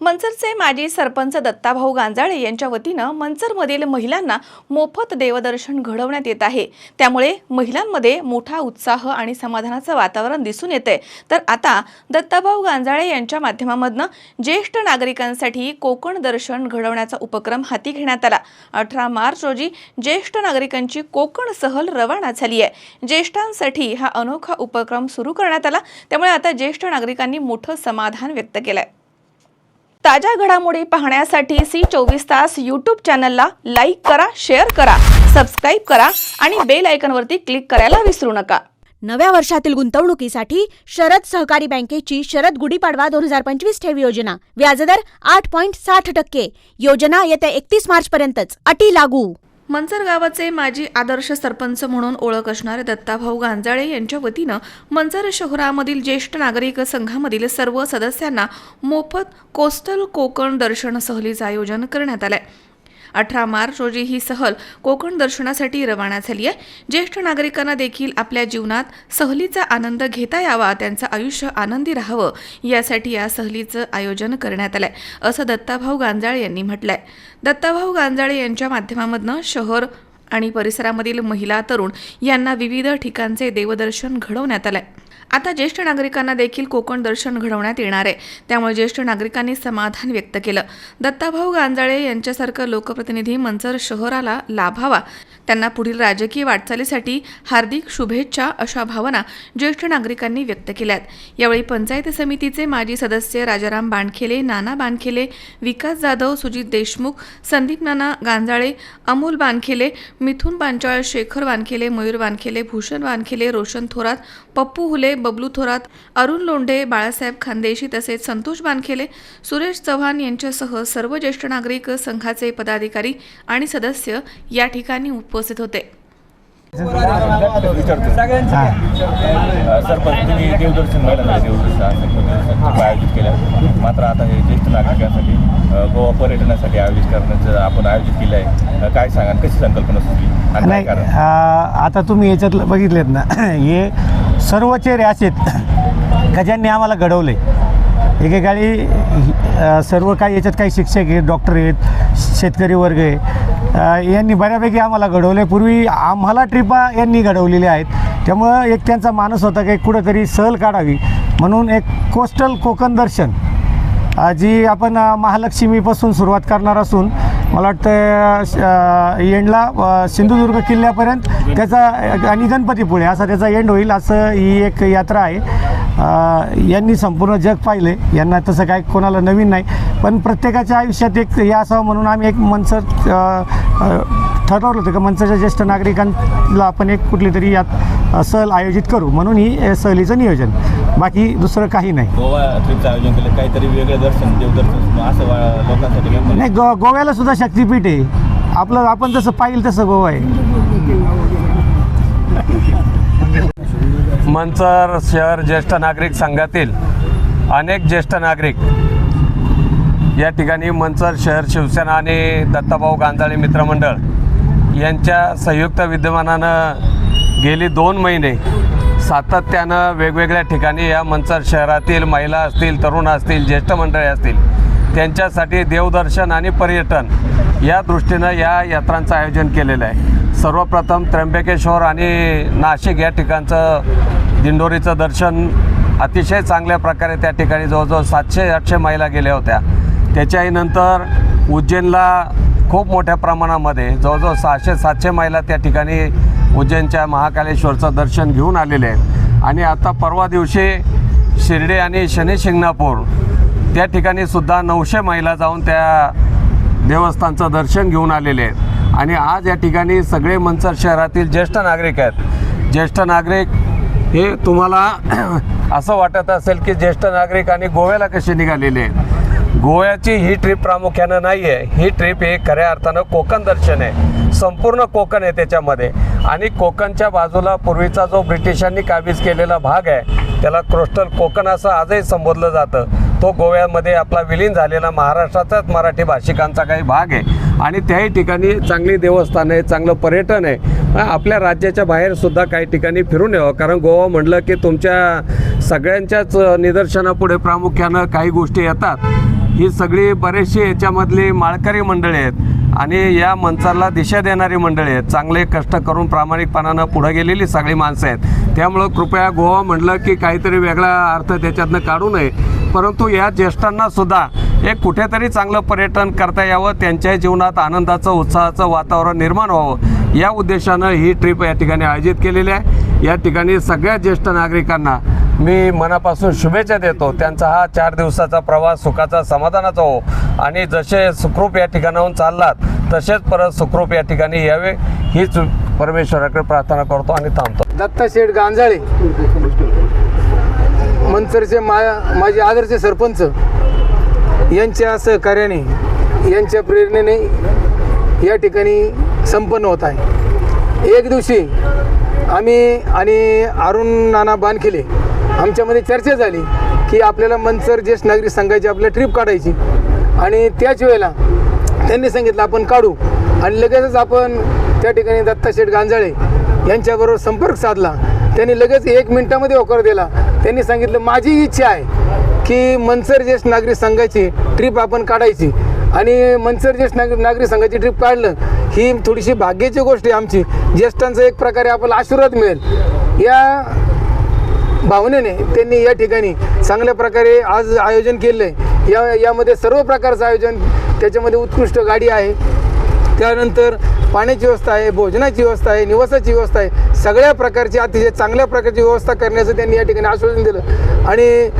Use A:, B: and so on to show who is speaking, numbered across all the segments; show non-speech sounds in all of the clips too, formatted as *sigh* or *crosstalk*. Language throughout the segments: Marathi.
A: मनसरचे माजी सरपंच दत्ताभाऊ गांजाळे यांच्या वतीनं मनसरमधील महिलांना मोफत देवदर्शन घडवण्यात येत आहे. त्यामुळे महिलांमध्ये मोठा उत्साह आणि समाधानाचं वातावरण दिसून येते तर आता दत्ताभाऊ गांजाळे यांच्या माध्यमामधनं ज्येष्ठ नागरिकांसाठी कोकण दर्शन घडवण्याचा उपक्रम हाती घेण्यात आला. अठरा मार्च रोजी ज्येष्ठ नागरिकांची कोकण सहल रवाना झाली आहे. ज्येष्ठांसाठी हा अनोखा उपक्रम सुरू करण्यात आला. त्यामुळे आता ज्येष्ठ नागरिकांनी मोठं समाधान व्यक्त केलं आहे ताज्या घडामोडी पाहण्यासाठी सी चोवीस तास यूट्यूब चॅनलला लाईक करा शेअर करा सबस्क्राईब करा आणि बेल आयकनवरती क्लिक करायला विसरू नका.
B: नव्या वर्षातील गुंतवणुकीसाठी शरद सहकारी बँकेची शरद गुढीपाडवा दोन हजार पंचवीस ठेव योजना. व्याजदर आठ पॉईंट साठ टक्के. योजना येत्या एकतीस मार्च पर्यंतच अटी लागू.
A: मनसर गावाचे माजी आदर्श सरपंच म्हणून ओळख असणारे दत्ताभाऊ गांजाळे यांच्या वतीनं मनसर शहरामधील ज्येष्ठ नागरिक संघामधील सर्व सदस्यांना मोफत कोस्टल कोकण दर्शन सहलीचं आयोजन करण्यात आलं आहे अठरा मार्च रोजी ही सहल कोकण दर्शनासाठी रवाना झाली आहे. ज्येष्ठ नागरिकांना देखील आपल्या जीवनात सहलीचा आनंद घेता यावा त्यांचं आयुष्य आनंदी राहावं यासाठी या सहलीचं आयोजन करण्यात आलंय असं दत्ताभाऊ गांजाळे यांनी म्हटलंय. दत्ताभाऊ गांजाळे यांच्या माध्यमामधनं शहर आणि परिसरामधील महिला तरुण यांना विविध ठिकाणचे देवदर्शन घडवण्यात आलंय. आता ज्येष्ठ नागरिकांना देखील कोकण दर्शन घडवण्यात येणार आहे. त्यामुळे ज्येष्ठ नागरिकांनी समाधान व्यक्त केलं. दत्ताभाऊ गांजाळे यांच्यासारखं लोकप्रतिनिधी मंचर शहराला लाभावा. त्यांना पुढील राजकीय वाटचालीसाठी हार्दिक शुभेच्छा अशा भावना ज्येष्ठ नागरिकांनी व्यक्त केल्यात. यावेळी पंचायत समितीचे माजी सदस्य राजाराम बाणखेले नाना बाणखेले विकास जाधव सुजित देशमुख संदीप नाना गांजाळे अमोल बानखेले मिथुन पांचाळ शेखर वानखेले मयूर वानखेले भूषण वानखेले रोशन थोरात पप्पू हुले बबलू थोरात अरुण लोंढे बाळासाहेब खानदेशी तसेच संतोष बानखेले सुरेश चव्हाण यांच्यासह सर्व ज्येष्ठ नागरिक संघाचे पदाधिकारी आणि सदस्य या ठिकाणी उपस्थित होते.
C: सरपंच तुम्ही देवदर्शन महिला देवदर्शन आयोजित केलं मात्र आता हे ज्येष्ठ नागरिकांसाठी अ, गोवा पर्यटनासाठी आयोजित करण्याचं आपण आयोजित केलं आहे काय सांगा कशी संकल्पना सुचली? आणि काय
D: नाही
C: कारण?
D: आ, आता तुम्ही याच्यातलं बघितलेत ना *clears throat* हे सर्व चेहरे असेत *clears throat* का ज्यांनी आम्हाला घडवले एकेकाळी अ, सर्व काही याच्यात काही शिक्षक आहेत डॉक्टर आहेत शेतकरी वर्ग आहे. अ, यांनी बऱ्यापैकी आम्हाला घडवले पूर्वी आम्हाला ट्रिपा यांनी घडवलेल्या आहेत. त्यामुळं एक त्यांचा मानस होता की कुठंतरी सहल काढावी. म्हणून एक कोस्टल कोकण दर्शन जी आपण महालक्ष्मीपासून सुरुवात करणार असून मला वाटतं एंडला सिंधुदुर्ग किल्ल्यापर्यंत त्याचा आणि गणपतीपुळे असा त्याचा एंड होईल असं ही एक यात्रा आहे. यांनी संपूर्ण जग पाहिले. यांना तसं काय कोणाला नवीन नाही. पण प्रत्येकाच्या आयुष्यात एक हे असावं म्हणून आम्ही एक मनसर ठरवलं होतं की मनसेच्या ज्येष्ठ नागरिकांना आपण एक कुठली तरी यात सहल आयोजित करू. म्हणून ही सहलीचं नियोजन. बाकी दुसरं काही नाही.
C: गोवा ट्रिपचं आयोजन केलं. काहीतरी वेगळं दर्शन देवदर्शन असं वा- लोकांसाठी घेतलं
D: नाही गो गोव्याला सुद्धा शक्तीपीठ आहे. आपलं आपण जसं पाहिलं तसं गोवा आहे.
E: मंचर शहर ज्येष्ठ नागरिक संघातील अनेक ज्येष्ठ नागरिक या ठिकाणी मंचर शहर शिवसेना आणि दत्ताभाऊ गांजाळे मित्रमंडळ यांच्या संयुक्त विद्यमानानं गेली दोन महिने सातत्यानं वेगवेगळ्या ठिकाणी या मंचर शहरातील महिला असतील तरुण असतील ज्येष्ठ मंडळी असतील त्यांच्यासाठी देवदर्शन आणि पर्यटन या दृष्टीनं या यात्रांचं आयोजन केलेलं आहे. सर्वप्रथम त्र्यंबकेश्वर आणि नाशिक या ठिकाणचं दिंडोरीचं दर्शन अतिशय चांगल्या प्रकारे त्या ठिकाणी जवळजवळ सातशे आठशे महिला गेल्या होत्या. त्याच्याही नंतर उज्जैनला खूप मोठ्या प्रमाणामध्ये जवळजवळ सहाशे सातशे महिला त्या ठिकाणी उज्जैनच्या महाकालेश्वरचं दर्शन घेऊन आलेले आहेत. आणि आता परवा दिवशी शिर्डी आणि शनी शिंगणापूर त्या ठिकाणी सुद्धा नऊशे महिला जाऊन त्या देवस्थानचं दर्शन घेऊन आलेले आहेत. आणि आज या ठिकाणी सगळे मंचर शहरातील ज्येष्ठ नागरिक आहेत. ज्येष्ठ नागरिक हे तुम्हाला *clears throat* असं वाटत असेल की ज्येष्ठ नागरिक आणि गोव्याला कसे निघालेले आहेत? गोव्याची ही ट्रिप प्रामुख्यानं नाही आहे ही ट्रिप हे खऱ्या अर्थानं कोकण दर्शन आहे. संपूर्ण कोकण आहे त्याच्यामध्ये. आणि कोकणच्या बाजूला पूर्वीचा जो ब्रिटिशांनी काबीज केलेला भाग आहे त्याला क्रोस्टल कोकण असं आजही संबोधलं जातं. तो गोव्यामध्ये आपला विलीन झालेला महाराष्ट्राचाच मराठी भाषिकांचा काही भाग आहे. आणि त्याही ठिकाणी चांगली देवस्थानं आहे चांगलं पर्यटन आहे. आपल्या राज्याच्या बाहेरसुद्धा काही ठिकाणी फिरून यावं. कारण गोवा म्हटलं की तुमच्या सगळ्यांच्याच निदर्शनापुढे प्रामुख्यानं काही गोष्टी येतात. ही सगळी बरेचशी याच्यामधली माळकरी मंडळी आहेत. आणि या मंचाला दिशा देणारी मंडळी आहेत. चांगले कष्ट करून प्रामाणिकपणानं पुढे गेलेली सगळी माणसं आहेत. त्यामुळं कृपया गोवा म्हटलं की काहीतरी वेगळा अर्थ त्याच्यातनं काढू नये. परंतु या ज्येष्ठांना सुद्धा एक कुठेतरी चांगलं पर्यटन करता यावं त्यांच्या जीवनात आनंदाचं उत्साहाचं वातावरण निर्माण व्हावं. या उद्देशानं ही ट्रिप या ठिकाणी आयोजित केलेली आहे. या ठिकाणी सगळ्या ज्येष्ठ नागरिकांना मी मनापासून शुभेच्छा देतो. त्यांचा हा चार दिवसाचा प्रवास सुखाचा समाधानाचा हो. आणि जसे सुखरूप या ठिकाणाहून चाललात तसेच परत सुखरूप या ठिकाणी यावे हीच परमेश्वराकडे प्रार्थना करतो आणि थांबतो.
F: दत्ता शेठ गांजाळे मंचरचे मा माझे आदरचे सरपंच यांच्या सहकार्याने यांच्या प्रेरणेने या ठिकाणी संपन्न होत आहे. एक दिवशी आम्ही आणि अरुण नाना बानखिले आमच्यामध्ये चर्चा झाली की आपल्याला मनसर ज्येष्ठ नागरिक संघाची आपल्याला ट्रिप काढायची. आणि त्याच वेळेला त्यांनी सांगितलं आपण काढू. आणि लगेचच आपण त्या ठिकाणी दत्ता शेठ गांजाळे यांच्याबरोबर संपर्क साधला. त्यांनी लगेच एक मिनिटामध्ये होकार दिला. त्यांनी सांगितलं माझी इच्छा आहे की मनसर ज्येष्ठ नागरिक संघाची ट्रिप आपण काढायची. आणि मनसर ज्येष्ठ नागरिक नागरिक संघाची ट्रिप काढलं. ही थोडीशी भाग्याची गोष्ट आहे आमची. ज्येष्ठांचा एक प्रकारे आपल्याला आशीर्वाद मिळेल. या भावनेने त्यांनी या ठिकाणी चांगल्या प्रकारे आज आयोजन केलं आहे या यामध्ये सर्व प्रकारचं आयोजन त्याच्यामध्ये उत्कृष्ट गाडी आहे. त्यानंतर पाण्याची व्यवस्था आहे भोजनाची व्यवस्था आहे निवासाची व्यवस्था आहे. सगळ्या प्रकारची अतिशय चांगल्या प्रकारची व्यवस्था करण्याचं त्यांनी या ठिकाणी आश्वासन दिलं. आणि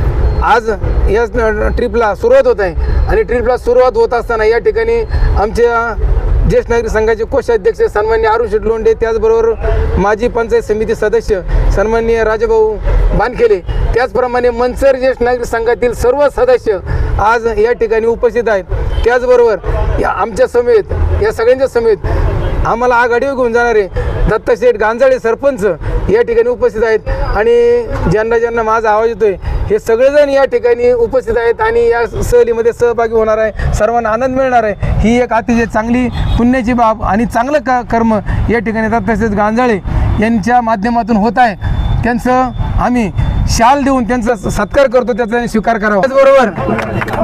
F: आज या ट्रिपला सुरुवात होत आहे. आणि ट्रिपला सुरुवात होत असताना या ठिकाणी आमच्या ज्येष्ठ नागरिक संघाचे कोषाध्यक्ष सन्मान्य अरुण शेट लोंढे त्याचबरोबर माजी पंचायत समिती सदस्य सन्मान्य राजाभाऊ बानखेले त्याचप्रमाणे मनसर ज्येष्ठ नागरिक संघातील सर्व सदस्य आज या ठिकाणी उपस्थित आहेत. त्याचबरोबर या आमच्या समेत या सगळ्यांच्या समेत आम्हाला आघाडीवर घेऊन जाणारे दत्तशेठ गांजाळे सरपंच या ठिकाणी उपस्थित आहेत. आणि ज्यांना ज्यांना माझा आवाज येतोय हे सगळेजण या ठिकाणी उपस्थित आहेत आणि या सहलीमध्ये सहभागी होणार आहे. सर्वांना आनंद मिळणार आहे. ही एक अतिशय चांगली पुण्याची बाब आणि चांगलं क कर्म या ठिकाणी दत्तशेठ गांजाळे यांच्या माध्यमातून होत आहे. त्यांचं आम्ही शाल देऊन त्यांचा सत्कार करतो त्याचा स्वीकार करावा. त्याचबरोबर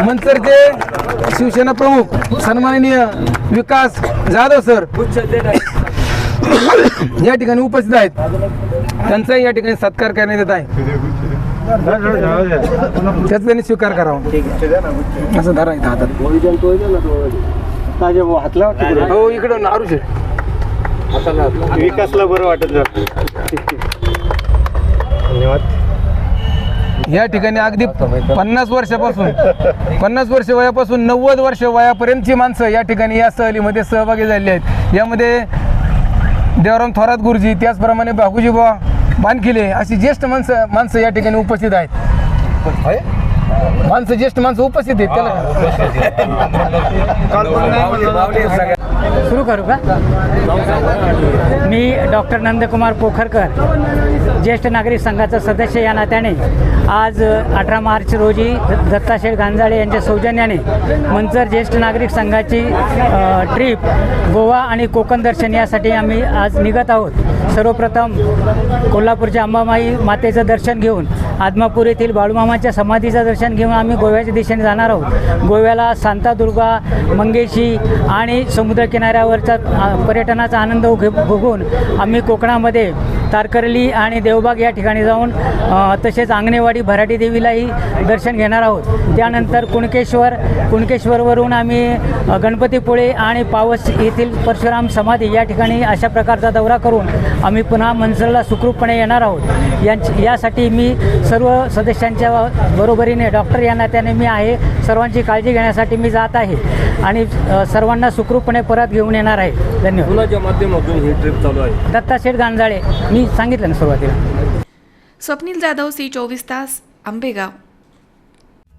F: मंचरचे शिवसेना प्रमुख सन्माननीय विकास जाधव सर *coughs* या ठिकाणी उपस्थित आहेत. त्यांचाही या ठिकाणी सत्कार करण्यात येत आहे. त्याचा त्यांनी स्वीकार करावा. असं धरा इथं हातात. हो इकडं नारू शेठ
D: विकासला बरं वाटत धन्यवाद.
F: या ठिकाणी अगदी पन्नास वर्षापासून पन्नास वर्ष वयापासून नव्वद वर्ष वयापर्यंतची माणसं या ठिकाणी या सहलीमध्ये सहभागी झालेली आहेत. यामध्ये देवराम थोरात गुरुजी त्याचप्रमाणे बागुजी बुवा बानकिले अशी ज्येष्ठ माणसं माणसं या ठिकाणी उपस्थित आहेत. माणसं ज्येष्ठ माणसं उपस्थित आहेत त्याला
G: सुरू करू का? मी डॉक्टर नंदकुमार पोखरकर ज्येष्ठ नागरिक संघाचा सदस्य या नात्याने आज अठरा मार्च रोजी दत्ताशेठ गांजाळे यांच्या सौजन्याने मंचर ज्येष्ठ नागरिक संघाची ट्रीप गोवा आणि कोकण दर्शन यासाठी आम्ही आज निघत आहोत. सर्वप्रथम कोल्हापूरच्या अंबामाई मातेचं दर्शन घेऊन आदमापूर येथील बाळूमामाच्या समाधीचं दर्शन घेऊन आम्ही गोव्याच्या दिशेने जाणार आहोत. गोव्याला सांतादुर्गा मंगेशी आणि समुद्र किनाऱ्यावरचा पर्यटनाचा आनंद घे भोगून आम्ही कोकणामध्ये तारकर्ली आणि देवबाग या ठिकाणी जाऊन तसेच आंगणेवाडी भराटी देवीलाही दर्शन घेणार आहोत. त्यानंतर कुणकेश्वर कुणकेश्वरवरून आम्ही गणपतीपुळे आणि पावस येथील परशुराम समाधी या ठिकाणी अशा प्रकारचा दौरा करून आम्ही पुन्हा मनसरला सुखरूपपणे येणार आहोत. यांच यासाठी मी सर्व सदस्यांच्या बरोबरीने डॉक्टर या नात्याने मी आहे सर्वांची काळजी घेण्यासाठी मी जात आहे. आणि सर्वांना सुखरूपपणे परत घेऊन येणार आहे. धन्यवाद.
E: कुणाच्या माध्यमातून ही ट्रिप चालू आहे?
G: दत्ताशेठ गांजाळे. मी सांगितलं ना सुरुवातीला.
A: स्वप्नील जाधव सी चोवीस तास Ambegaon.